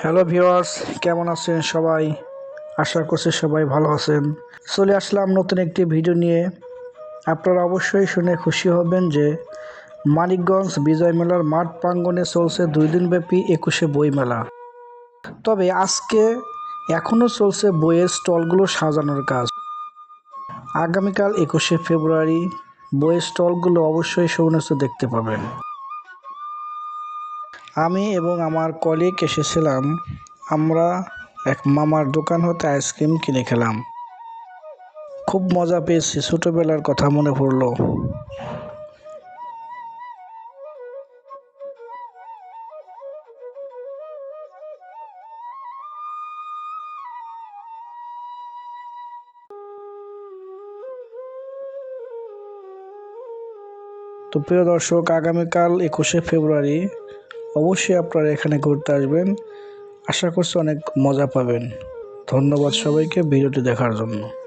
Hello viewers কেমন আছেন সবাই? আশা করছি সবাই ভালো আছেন। চলে আসলাম নতুন একটি ভিডিও নিয়ে। আপনারা অবশ্যই শুনে খুশি হবেন যে, মানিকগঞ্জ বিজয় মেলার মাঠ প্রাঙ্গণে চলছে দুই দিনব্যাপী একুশে বই মেলা। তবে আজকে এখনও চলছে বইয়ের স্টলগুলো সাজানোর কাজ। আগামীকাল একুশে ফেব্রুয়ারি বইয়ের স্টলগুলো অবশ্যই সৌনস্থ দেখতে পাবেন। আমি এবং আমার কলিগ এসেছিলাম। আমরা এক মামার দোকান হতে আইসক্রিম কিনে খেলাম। খুব মজা পেয়েছি, ছোটোবেলার কথা মনে পড়ল। তো প্রিয় দর্শক, আগামীকাল একুশে ফেব্রুয়ারি অবশ্যই আপনারা এখানে ঘুরতে আসবেন। আশা করছি অনেক মজা পাবেন। ধন্যবাদ সবাইকে ভিডিওটি দেখার জন্য।